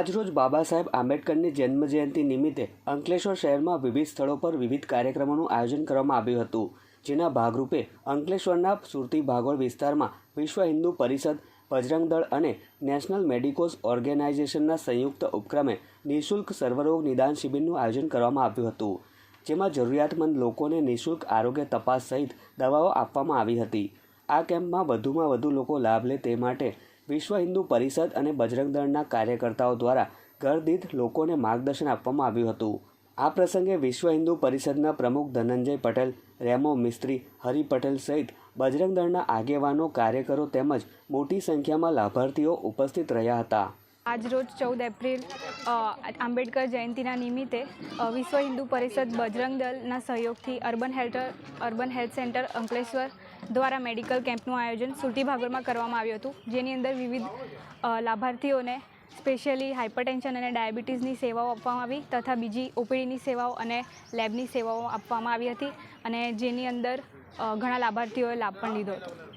આજરોજ બાબા સાહેબ આંબેડકરની જન્મજયંતિ નિમિત્તે અંકલેશ્વર શહેરમાં વિવિધ સ્થળો પર વિવિધ કાર્યક્રમોનું આયોજન કરવામાં આવ્યું હતું. જેના ભાગરૂપે અંકલેશ્વરના સુરતી ભાગોળ વિસ્તારમાં વિશ્વ હિન્દુ પરિષદ, બજરંગ દળ અને નેશનલ મેડિકોસ ઓર્ગેનાઇઝેશનના સંયુક્ત ઉપક્રમે નિઃશુલ્ક સર્વરોગ નિદાન શિબિરનું આયોજન કરવામાં આવ્યું હતું. જેમાં જરૂરિયાતમંદ લોકોને નિઃશુલ્ક આરોગ્ય તપાસ સહિત દવાઓ આપવામાં આવી હતી. આ કેમ્પમાં વધુમાં વધુ લોકો લાભ લે તે માટે વિશ્વ હિન્દુ પરિષદ અને બજરંગ દળના કાર્યકર્તાઓ દ્વારા ઘરદીઠ લોકોને માર્ગદર્શન આપવામાં આવ્યું હતું. આ પ્રસંગે વિશ્વ હિન્દુ પરિષદના પ્રમુખ ધનંજય પટેલ, રેમો મિસ્ત્રી, હરિ પટેલ સહિત બજરંગ દળના આગેવાનો, કાર્યકરો તેમજ મોટી સંખ્યામાં લાભાર્થીઓ ઉપસ્થિત રહ્યા હતા. આજરોજ ચૌદ એપ્રિલ આંબેડકર જયંતિના નિમિત્તે વિશ્વ હિન્દુ પરિષદ બજરંગ દળના સહયોગથી urban health urban health centre Ankleshwar દ્વારા મેડિકલ કેમ્પનું આયોજન સુરતી ભાગોળમાં કરવામાં આવ્યું હતું, જેની અંદર વિવિધ લાભાર્થીઓને સ્પેશિયલી હાઇપરટેન્શન અને ડાયાબિટીસની સેવાઓ આપવામાં આવી તથા બીજી ઓપીડીની સેવાઓ અને લેબની સેવાઓ આપવામાં આવી હતી અને જેની અંદર ઘણા લાભાર્થીઓએ લાભ પણ લીધો હતો.